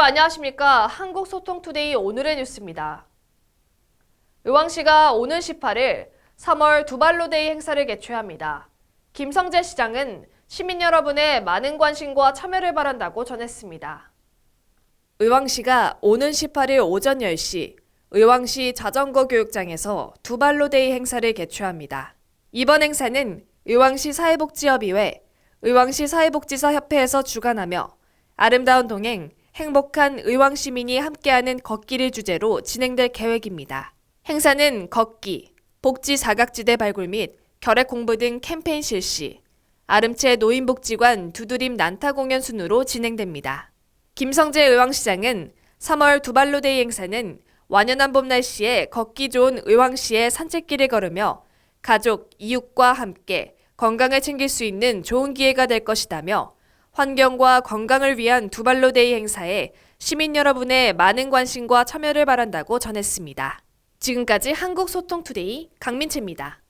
안녕하십니까. 한국소통투데이 오늘의 뉴스입니다. 의왕시가 오는 18일 3월 두발로데이 행사를 개최합니다. 김성재 시장은 시민 여러분의 많은 관심과 참여를 바란다고 전했습니다. 의왕시가 오는 18일 오전 10시 의왕시 자전거 교육장에서 두발로데이 행사를 개최합니다. 이번 행사는 의왕시 사회복지협의회, 의왕시 사회복지사 협회에서 주관하며 아름다운 동행, 행복한 의왕 시민이 함께하는 걷기를 주제로 진행될 계획입니다. 행사는 걷기, 복지 사각지대 발굴 및 결핵 공부 등 캠페인 실시, 아름채 노인복지관 두드림 난타 공연 순으로 진행됩니다. 김성재 의왕시장은 3월 두발로데이 행사는 완연한 봄 날씨에 걷기 좋은 의왕시의 산책길을 걸으며 가족, 이웃과 함께 건강을 챙길 수 있는 좋은 기회가 될 것이다며 환경과 건강을 위한 두발로데이 행사에 시민 여러분의 많은 관심과 참여를 바란다고 전했습니다. 지금까지 한국소통투데이 강민채입니다.